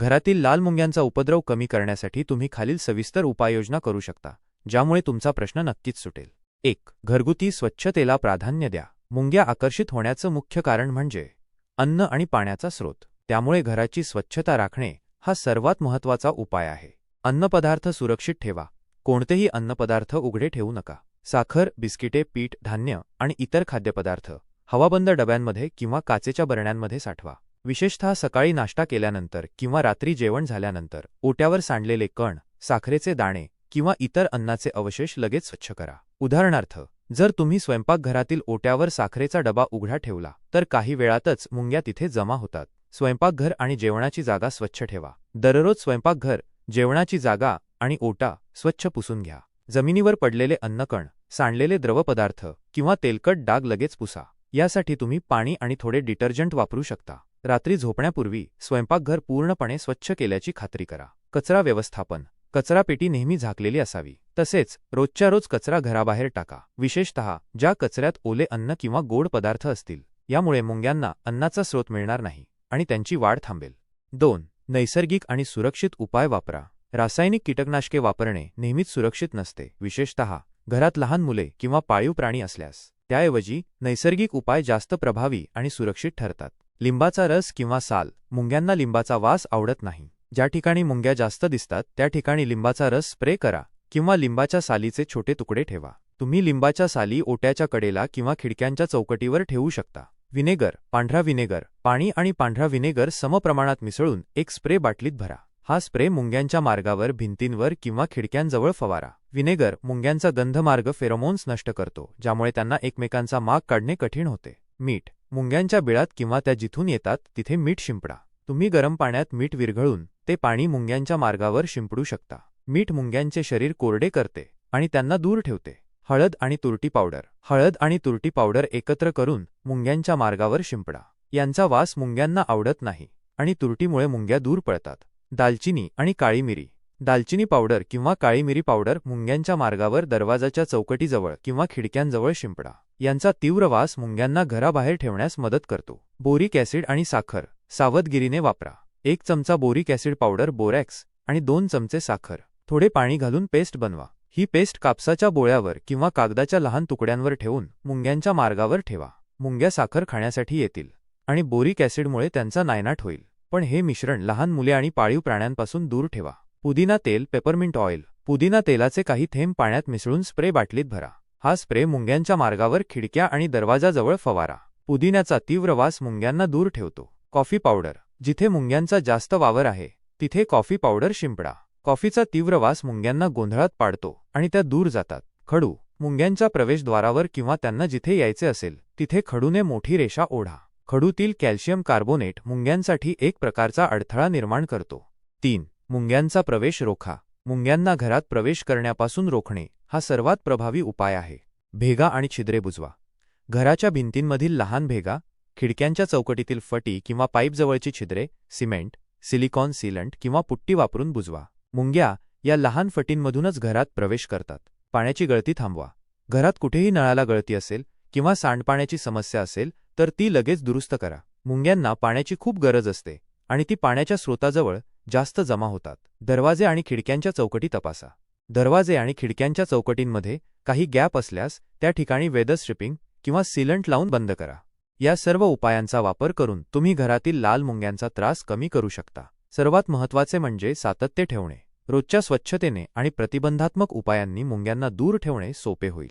घरातील लाल मुंग्यांचा उपद्रव कमी करण्यासाठी तुम्ही खालील सविस्तर उपाययोजना करू शकता ज्यामुळे तुमचा प्रश्न नक्कीच सुटेल. एक घरगुती स्वच्छतेला प्राधान्य द्या. मुंग्या आकर्षित होण्याचं मुख्य कारण म्हणजे अन्न आणि पाण्याचा स्रोत. त्यामुळे घराची स्वच्छता राखणे हा सर्वात महत्त्वाचा उपाय आहे. अन्नपदार्थ सुरक्षित ठेवा. कोणतेही अन्नपदार्थ उघडे ठेवू नका. साखर बिस्किटे पीठ धान्य आणि इतर खाद्यपदार्थ हवाबंद डब्यांमध्ये किंवा काचेच्या बरण्यांमध्ये साठवा. विशेषतः सकाळी नाश्ता केल्यानंतर किंवा रात्री जेवण झाल्यानंतर ओट्यावर सांडलेले कण साखरेचे दाणे किंवा इतर अन्नाचे अवशेष लगेच स्वच्छ करा. उदाहरणार्थ जर तुम्ही स्वयंपाकघरातील ओट्यावर साखरेचा डबा उघडा ठेवला तर काही वेळातच मुंग्या तिथे जमा होतात. स्वयंपाकघर आणि जेवणाची जागा स्वच्छ ठेवा. दररोज स्वयंपाकघर जेवणाची जागा आणि ओटा स्वच्छ पुसून घ्या. जमिनीवर पडलेले अन्नकण सांडलेले द्रवपदार्थ किंवा तेलकट डाग लगेच पुसा. यासाठी तुम्ही पाणी आणि थोडे डिटर्जंट वापरू शकता. रात्री झोपण्यापूर्वी स्वयंपाकघर पूर्णपणे स्वच्छ केल्याची खात्री करा. कचरा व्यवस्थापन. कचरापेटी नेहमी झाकलेली असावी. तसेच रोजच्या रोज कचरा घराबाहेर टाका. विशेषतः ज्या कचऱ्यात ओले अन्न किंवा गोड पदार्थ असतील यामुळे मुंग्यांना अन्नाचा स्रोत मिळणार नाही आणि त्यांची वाढ थांबेल. दोन नैसर्गिक आणि सुरक्षित उपाय वापरा. रासायनिक कीटकनाशके वापरणे नेहमीच सुरक्षित नसते. विशेषतः घरात लहान मुले किंवा पाळीव प्राणी असल्यास. त्याऐवजी नैसर्गिक उपाय जास्त प्रभावी आणि सुरक्षित ठरतात. लिंबाचा रस किंवा साल मुंग्यांना लिंबाचा वास आवडत नाही. ज्या ठिकाणी मुंग्या जास्त दिसतात त्या ठिकाणी लिंबाचा रस स्प्रे करा किंवा लिंबाच्या सालीचे छोटे तुकडे ठेवा. तुम्ही लिंबाच्या साली ओट्याच्या कडेला किंवा खिडक्यांच्या चौकटीवर ठेवू शकता. विनेगर पांढरा विनेगर पाणी आणि पांढरा विनेगर समप्रमाणात मिसळून एक स्प्रे बाटलीत भरा. हा स्प्रे मुंग्यांच्या मार्गावर भिंतींवर किंवा खिडक्यांजवळ फवारा. विनेगर मुंग्यांचा गंधमार्ग फेरोमोन्स नष्ट करतो ज्यामुळे त्यांना एकमेकांचा माग काढणे कठीण होते. मीठ मुंग्यांच्या बिळात किंवा त्या जिथून येतात तिथे मीठ शिंपडा. तुम्ही गरम पाण्यात मीठ विरघळून ते पाणी मुंग्यांच्या मार्गावर शिंपडू शकता. मीठ मुंग्यांचे शरीर कोरडे करते आणि त्यांना दूर ठेवते. हळद आणि तुरटी पावडर. हळद आणि तुरटी पावडर एकत्र करून मुंग्यांच्या मार्गावर शिंपडा. यांचा वास मुंग्यांना आवडत नाही आणि तुरटीमुळे मुंग्या दूर पळतात. दालचिनी आणि काळी मिरी दालचिनी पावडर किंवा काळी मिरी पावडर मुंग्यांच्या मार्गावर दरवाजाच्या चौकटीजवळ किंवा खिडक्यांजवळ शिंपडा. यांचा तीव्र वास मुंग्यांना घराबाहेर ठेवण्यास मदत करतो. बोरिक ॲसिड आणि साखर. सावधगिरीने वापरा. एक चमचा बोरिक ॲसिड पावडर बोरॅक्स आणि दोन चमचे साखर. थोडे पाणी घालून पेस्ट बनवा. ही पेस्ट कापसाच्या बोळ्यावर किंवा कागदाच्या लहान तुकड्यांवर ठेवून मुंग्यांच्या मार्गावर ठेवा. मुंग्या साखर खाण्यासाठी येतील. आणि बोरिक ॲसिडमुळे त्यांचा नायनाट होईल. पण हे मिश्रण लहान मुले आणि पाळीव प्राण्यांपासून दूर ठेवा. पुदिना तेल पेपरमिंट ऑइल. पुदिना तेलाचे काही थेंब पाण्यात मिसळून स्प्रे बाटलीत भरा. हा स्प्रे मुंग्यांच्या मार्गावर खिडक्या आणि दरवाजाजवळ फवारा. पुदिन्याचा तीव्र वास मुंग्यांना दूर ठेवतो. Coffee powder. जिथे मुंग्यांचा जास्त वावर आहे तिथे कॉफी पावडर शिंपडा. कॉफीचा तीव्र वास मुंग्यांना गोंधळात पाडतो आणि त्या दूर जातात. खडू. मुंग्यांच्या प्रवेशद्वारावर किंवा त्यांना जिथे यायचे असेल तिथे खडूने मोठी रेषा ओढा. खडूतील कॅल्शियम कार्बोनेट मुंग्यांसाठी एक प्रकारचा अडथळा निर्माण करतो. तीन. मुंग्यांचा प्रवेश रोखा. मुंग्यांना घरात प्रवेश करण्यापासून रोखणे हा सर्वात प्रभावी उपाय आहे. भेगा आणि छिद्रे बुजवा. घराच्या भिंतींमधील लहान भेगा खिडक्यांच्या चौकटीतील फटी किंवा पाईपजवळची छिद्रे सिमेंट सिलिकॉन सिलंट किंवा पुट्टी वापरून बुजवा. मुंग्या या लहान फटींमधूनच घरात प्रवेश करतात. पाण्याची गळती थांबवा. घरात कुठेही नळाला गळती असेल किंवा सांडपाण्याची समस्या असेल तर ती लगेच दुरुस्त करा. मुंग्यांना पाण्याची खूप गरज असते आणि ती पाण्याच्या स्रोताजवळ जास्त जमा होतात. दरवाजे आणि खिडक्यांच्या चौकटी तपासा. दरवाजे आणि खिडक्यांच्या चौकटींमध्ये काही गॅप असल्यास त्या ठिकाणी वेदर स्ट्रिपिंग किंवा सिलंट लावून बंद करा. या सर्व उपायांचा वापर करून तुम्ही घरातील लाल मुंग्यांचा त्रास कमी करू शकता. सर्वात महत्त्वाचे म्हणजे सातत्य ठेवणे. रोजच्या स्वच्छतेने आणि प्रतिबंधात्मक उपायांनी मुंग्यांना दूर ठेवणे सोपे होईल.